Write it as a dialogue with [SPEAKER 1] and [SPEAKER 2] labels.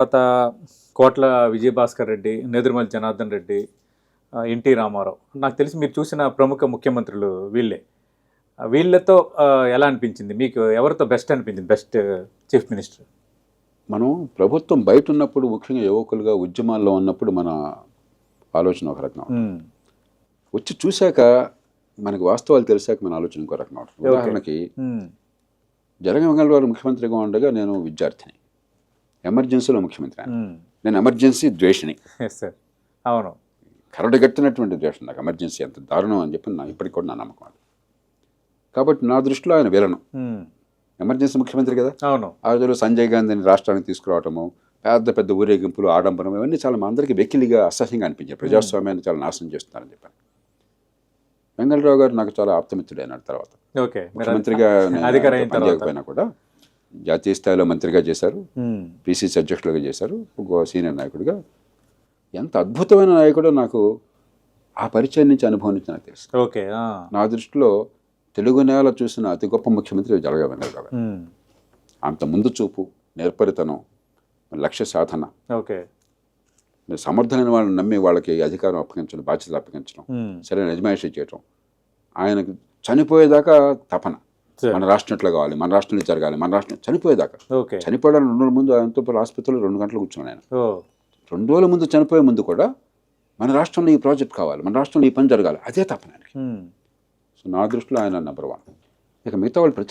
[SPEAKER 1] తర్వాత కోట్ల విజయభాస్కర్ రెడ్డి నెదురుమల్లి జనార్దన్ రెడ్డి ఎన్టీ రామారావు. నాకు తెలిసి మీరు చూసిన ప్రముఖ ముఖ్యమంత్రులు వీళ్ళే. వీళ్ళతో ఎలా అనిపించింది? మీకు ఎవరితో బెస్ట్ అనిపించింది? బెస్ట్ చీఫ్ మినిస్టర్
[SPEAKER 2] మనం ప్రభుత్వం బయట ఉన్నప్పుడు ముఖ్యంగా యువకులుగా ఉద్యమాల్లో ఉన్నప్పుడు మన ఆలోచన ఒక రకంగా ఉంటుంది. వచ్చి చూశాక మనకి వాస్తవాలు తెలిసాక మన ఆలోచన ఇంకో రకంగా ఉంటుంది. ఉదాహరణకి జగన్మోహన్ గారు ముఖ్యమంత్రిగా ఉండగా నేను విద్యార్థిని. ఎమర్జెన్సీలో ముఖ్యమంత్రి ఆయన. నేను ఎమర్జెన్సీ ద్వేషిని
[SPEAKER 1] అవును.
[SPEAKER 2] కరడుగట్టినటువంటి ద్వేషం నాకు. ఎమర్జెన్సీ ఎంత దారుణం అని చెప్పి నా ఇప్పటికి కూడా నా నమ్మకం అది. కాబట్టి నా దృష్టిలో ఆయన విలను. ఎమర్జెన్సీ ముఖ్యమంత్రి కదా?
[SPEAKER 1] అవును.
[SPEAKER 2] ఆ రోజుల్లో సంజయ్ గాంధీని రాష్ట్రానికి తీసుకురావటము పెద్ద పెద్ద ఊరేగింపులు ఆడంబరం ఇవన్నీ చాలా మా అందరికీ వెకిలిగా అసహ్యంగా అనిపించాయి. ప్రజాస్వామ్యాన్ని చాలా నాశనం చేస్తున్నారని చెప్పాను వెంగళరావు గారు నాకు చాలా ఆప్తమిత్రుడు అయినాడు తర్వాత
[SPEAKER 1] ఓకే
[SPEAKER 2] ముఖ్యమంత్రిగా కూడా జాతీయ స్థాయిలో మంత్రిగా చేశారు. పిసిసి అధ్యక్షులుగా చేశారు. ఒక సీనియర్ నాయకుడిగా. ఎంత అద్భుతమైన నాయకుడో నాకు ఆ పరిచయం నుంచి అనుభవం నుంచి నాకు తెలుసు.
[SPEAKER 1] ఓకే
[SPEAKER 2] నా దృష్టిలో తెలుగు నేల చూసిన అతి గొప్ప ముఖ్యమంత్రి జలగా
[SPEAKER 1] ఉమ్,
[SPEAKER 2] అంత ముందు చూపు నేర్పరితనం లక్ష్య సాధన.
[SPEAKER 1] ఓకే.
[SPEAKER 2] మీరు సమర్థమైన వాళ్ళని నమ్మి వాళ్ళకి అధికారం అప్పగించడం బాధ్యతలు అప్పగించడం సరైన యజమాయిషి చేయటం ఆయనకు చనిపోయేదాకా తపన. మన రాష్ట్రం ఎట్లా కావాలి? మన రాష్ట్రంలో జరగాలి. మన రాష్ట్రం చనిపోయేదాకా.
[SPEAKER 1] ఓకే.
[SPEAKER 2] చనిపోవడానికి రెండు రోజుల ముందు ఆయనతో పాటు ఆసుపత్రిలో రెండు గంటలు కూర్చున్నాను ఆయన రెండు రోజుల ముందు చనిపోయే ముందు కూడా మన రాష్ట్రంలో ఈ ప్రాజెక్ట్ కావాలి. మన రాష్ట్రంలో ఈ పని జరగాలి. అదే ఆయనకి.
[SPEAKER 1] ఉమ్,
[SPEAKER 2] సో నా దృష్టిలో ఆయన నెంబర్ వన్ ఇక మిగతా వాళ్ళు ప్రతి